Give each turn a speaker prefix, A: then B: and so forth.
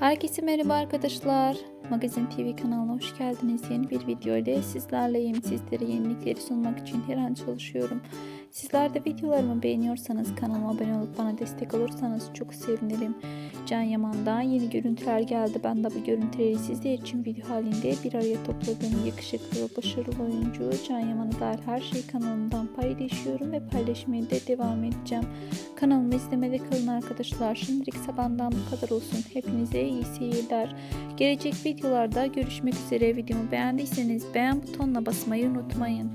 A: Herkese merhaba arkadaşlar. Magazin TV kanalına hoş geldiniz. Yeni bir video ile sizlerleyim. Sizlere yenilikleri sunmak için her an çalışıyorum. Sizler de videolarımı beğeniyorsanız kanalıma abone olup bana destek olursanız çok sevinirim. Can Yaman'dan yeni görüntüler geldi. Ben de bu görüntüleri sizler için video halinde bir araya topladığım yakışıklı ve başarılı oyuncu Can Yaman'a dair her şeyi kanalımdan paylaşıyorum ve paylaşmaya da devam edeceğim. Kanalımı izlemede kalın arkadaşlar. Şimdilik sabahından bu kadar olsun. Hepinize iyi seyirler. Gelecek videolarda görüşmek üzere. Videomu beğendiyseniz beğen butonuna basmayı unutmayın.